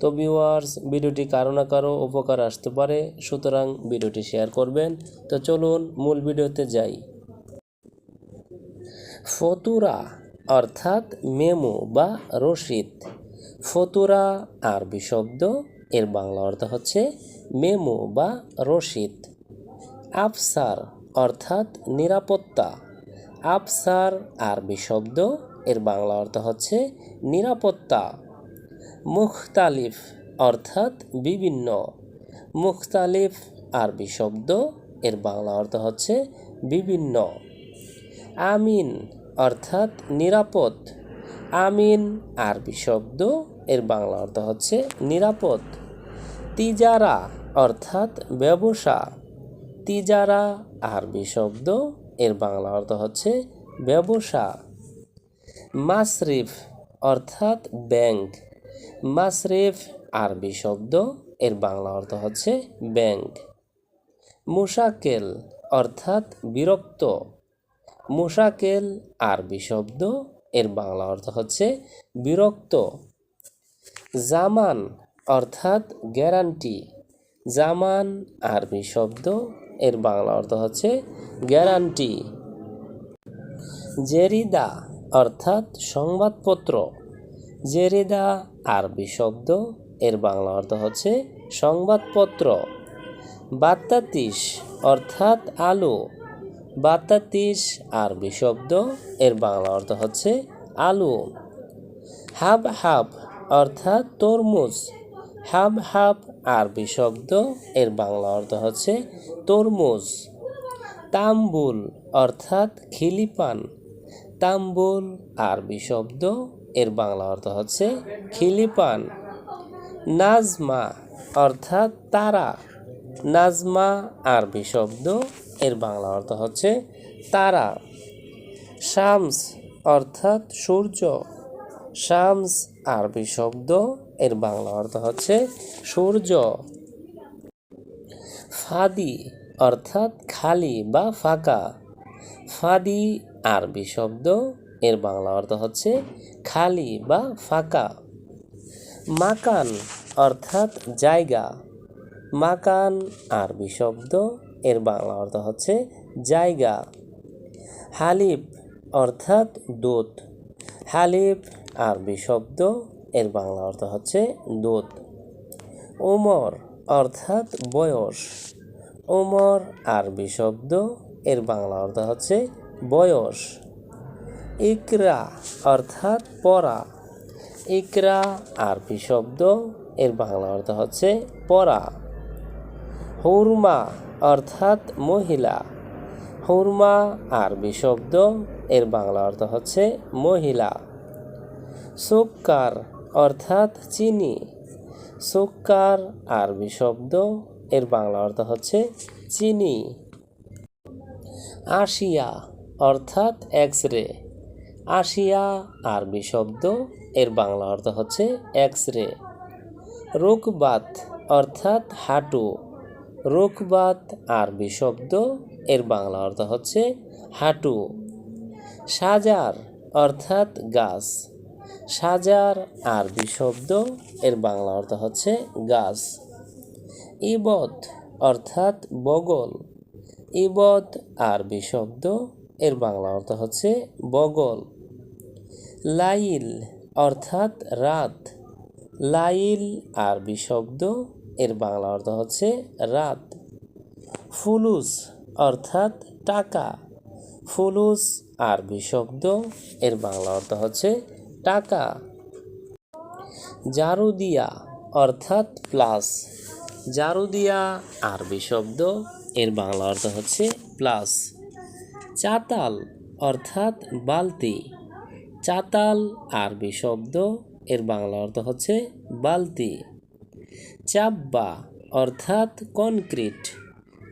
তো ভিউয়ার্স ভিডিওটি কারও না কারও উপকার আসতে পারে, সুতরাং ভিডিওটি শেয়ার করবেন। তো চলুন মূল ভিডিওতে যাই। ফতুরা অর্থাৎ মেমো বা রসিদ ফতুরা আরবি শব্দ, এর বাংলা অর্থ হচ্ছে মেমো বা রসিদ আফসার অর্থাৎ নিরাপত্তা। আফসার আরবি শব্দ, এর বাংলা অর্থ হচ্ছে নিরাপত্তা। মুখতালিফ অর্থাৎ বিভিন্ন। মুখতালিফ আরবি শব্দ, এর বাংলা অর্থ হচ্ছে বিভিন্ন। আমিন অর্থাৎ নিরাপদ। আমিন আরবি শব্দ, এর বাংলা অর্থ হচ্ছে নিরাপদ। তিজারা অর্থাৎ ব্যবসা। তিজারা আরবি শব্দ, এর বাংলা অর্থ হচ্ছে ব্যবসা। মাসরিফ অর্থাৎ ব্যাংক। মাসরিফ আরবি শব্দ, এর বাংলা অর্থ হচ্ছে ব্যাংক। মুশাকেল অর্থাৎ বিরক্ত। মুশাকেল আরবি শব্দ, এর বাংলা অর্থ হচ্ছে বিরক্ত। জামান অর্থাৎ গ্যারান্টি। জামান আরবি শব্দ, এর বাংলা অর্থ হচ্ছে গ্যারান্টি। জেরিদা অর্থাৎ সংবাদপত্র। জেরিদা আরবি শব্দ, এর বাংলা অর্থ হচ্ছে সংবাদপত্র। বাত্তাতিস অর্থাৎ আলু। বাত্তাতিস আরবি শব্দ, এর বাংলা অর্থ হচ্ছে আলু। হাব হাব, অর্থাৎ তরমুজ। হাব হাব, আরবি শব্দ, এর বাংলা অর্থ হচ্ছে তরমুজ। তাম্বুল, অর্থাৎ খিলিপান। তাম্বুল, আরবি শব্দ এর বাংলা অর্থ হচ্ছে খিলিপান। নাজমা অর্থাৎ তারা। নাজমা আরবি শব্দ, এর বাংলা অর্থ হচ্ছে তারা। শামস অর্থাৎ সূর্য। শামস আরবি শব্দ, এর বাংলা অর্থ হচ্ছে সূর্য। ফাদি অর্থাৎ খালি বা ফাঁকা। ফাদি আরবি শব্দ এর বাংলা অর্থ হচ্ছে খালি বা ফাঁকা। মাকান অর্থাৎ জায়গা। মাকান আরবি শব্দ, এর বাংলা অর্থ হচ্ছে জায়গা। হালিফ অর্থাৎ দুধ হালিফ আরবি শব্দ, এর বাংলা অর্থ হচ্ছে দুধ ওমর অর্থাৎ বয়স। ওমর আরবি শব্দ, এর বাংলা অর্থ হচ্ছে বয়স। ইকরা অর্থাৎ পড়া। ইকরা আরবি শব্দ, এর বাংলা অর্থ হচ্ছে পড়া। হুরমা অর্থাৎ মহিলা। হুরমা আরবি শব্দ, এর বাংলা অর্থ হচ্ছে মহিলা। সুক্কার অর্থাৎ চিনি। সুক্কার আরবি শব্দ, এর বাংলা অর্থ হচ্ছে চিনি। আশিয়া অর্থাৎ এক্স রে আশিয়া আরবি শব্দ, এর বাংলা অর্থ হচ্ছে এক্স রে রোকবাত অর্থাৎ হাঁটু। রোকবাত আরবি শব্দ, এর বাংলা অর্থ হচ্ছে হাঁটু। সাজার অর্থাৎ গাছ। সাজার আরবি শব্দ, এর বাংলা অর্থ হচ্ছে গাছ। ইবদ অর্থাৎ বগল। ইবদ আরবি শব্দ এর বাংলা অর্থ হচ্ছে বগল। লাইল অর্থাৎ রাত। লাইল আরবি শব্দ, এর বাংলা অর্থ হচ্ছে রাত। ফুলুস অর্থাৎ টাকা। ফুলুস আরবি শব্দ, এর বাংলা অর্থ হচ্ছে টাকা। জারুদিয়া অর্থাৎ প্লাস। জারুদিয়া আরবি শব্দ, এর বাংলা অর্থ হচ্ছে প্লাস। চাতাল, অর্থাৎ বালতি। চাতাল, আরবি শব্দ, এর বাংলা অর্থ হচ্ছে বালতি। চাব্বা, অর্থাৎ কনক্রিট।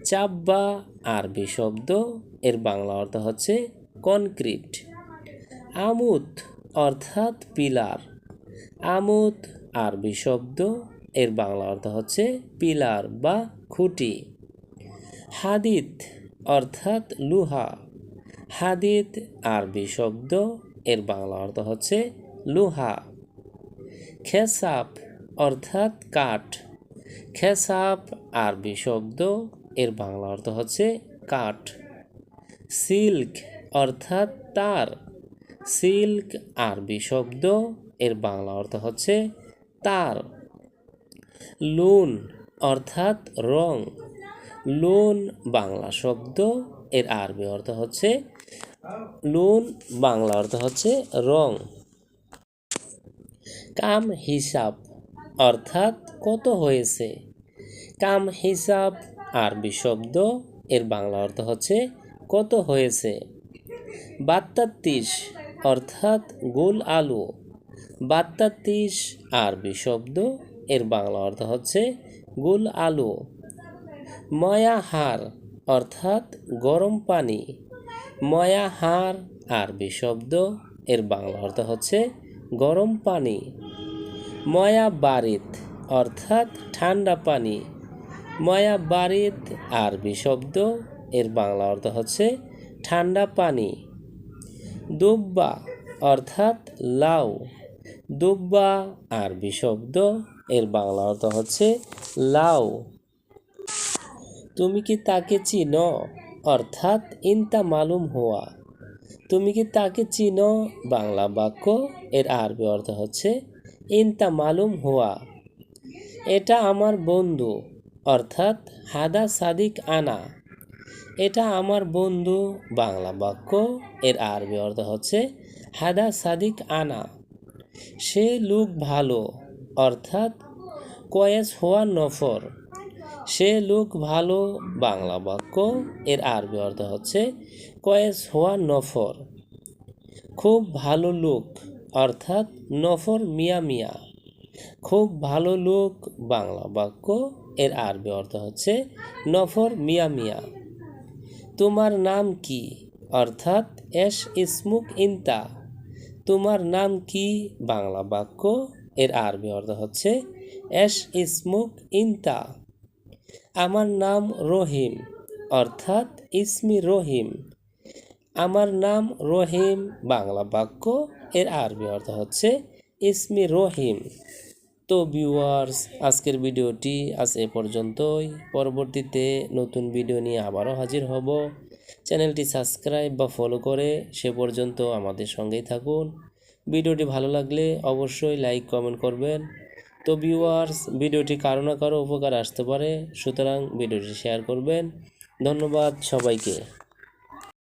চাব্বা, আরবি শব্দ, এর বাংলা অর্থ হচ্ছে কনক্রিট। আমুদ অর্থাৎ পিলার। আমুদ আরবি শব্দ, এর বাংলা অর্থ হচ্ছে পিলার বা খুঁটি। হাদিদ অর্থাৎ লুহা। হাদিদ, আরবি শব্দ, এর বাংলা অর্থ হচ্ছে লোহা। খেসাপ অর্থাৎ কাঠ। খেসাপ, আরবি শব্দ, এর বাংলা অর্থ হচ্ছে কাঠ। সিল্ক অর্থাৎ তার। সিল্ক, আরবি শব্দ, এর বাংলা অর্থ হচ্ছে তার। লুন অর্থাৎ রং। লুন বাংলা শব্দ, এর আরবি অর্থ হচ্ছে লুন বাংলা অর্থ হচ্ছে রং। কাম হিসাব, অর্থাৎ কত হয়েছে? কাম হিসাব, আরবি শব্দ, এর বাংলা অর্থ হচ্ছে কত হয়েছে? বাত্তাত্রিশ অর্থাৎ গোল আলু। বাত্তাত্রিশ আরবি শব্দ, এর বাংলা অর্থ হচ্ছে গোল আলু। ময়াহার, অর্থাৎ গরম পানি। ময়াহার আরবি শব্দ এর বাংলা অর্থ হচ্ছে গরম পানি। ময়া বারিত, অর্থাৎ ঠান্ডা পানি। ময়া বারিত আরবি শব্দ এর বাংলা অর্থ হচ্ছে ঠান্ডা পানি। দুব্বা, অর্থাৎ লাউ। দুব্বা আরবি শব্দ এর বাংলা অর্থ হচ্ছে লাউ। তুমি কি তাকে চিনো? অর্থাৎ ইনতা মালুম হওয়া তুমি কি তাকে চিনো? বাংলা বাক্য এর আরবি অর্থ হচ্ছে ইনতা মালুম হওয়া এটা আমার বন্ধু, অর্থাৎ হাদা সাদিক আনা। এটা আমার বন্ধু, বাংলা বাক্য এর আরবি অর্থ হচ্ছে হাদা সাদিক আনা। সে লোক ভালো, অর্থাৎ কয়েস হওয়া নফর। সে লোক ভালো বাংলা বাক্য, এর আরবি অর্থ হচ্ছে কয়েস হওয়া নফর। খুব ভালো লোক, অর্থাৎ নফর মিয়া মিয়া। খুব ভালো লোক, বাংলা বাক্য, এর আরবি অর্থ হচ্ছে নফর মিয়া মিয়া। তোমার নাম কি? অর্থাৎ এস ইসমুক ইনতা। তোমার নাম কি? বাংলা বাক্য, এর আরবি অর্থ হচ্ছে এস ইসমুক ইনতা। আমার নাম রহিম, অর্থাৎ ইসমি রহিম। আমার নাম রহিম, বাংলা বাক্য, এর আরবি অর্থ হচ্ছে ইসমি রহিম। তো ভিউয়ার্স আজকের ভিডিওটি আজ এ পর্যন্তই। পরবর্তীতে নতুন ভিডিও নিয়ে আবারও হাজির হব। চ্যানেলটি সাবস্ক্রাইব বা ফলো করে সে পর্যন্ত আমাদের সঙ্গেই থাকুন। ভিডিওটি ভালো লাগলে অবশ্যই লাইক কমেন্ট করবেন। তো ভিউয়ার্স ভিডিওটি কারও না কারও উপকার আসতে পারে, সুতরাং ভিডিওটি শেয়ার করবেন। ধন্যবাদ সবাইকে।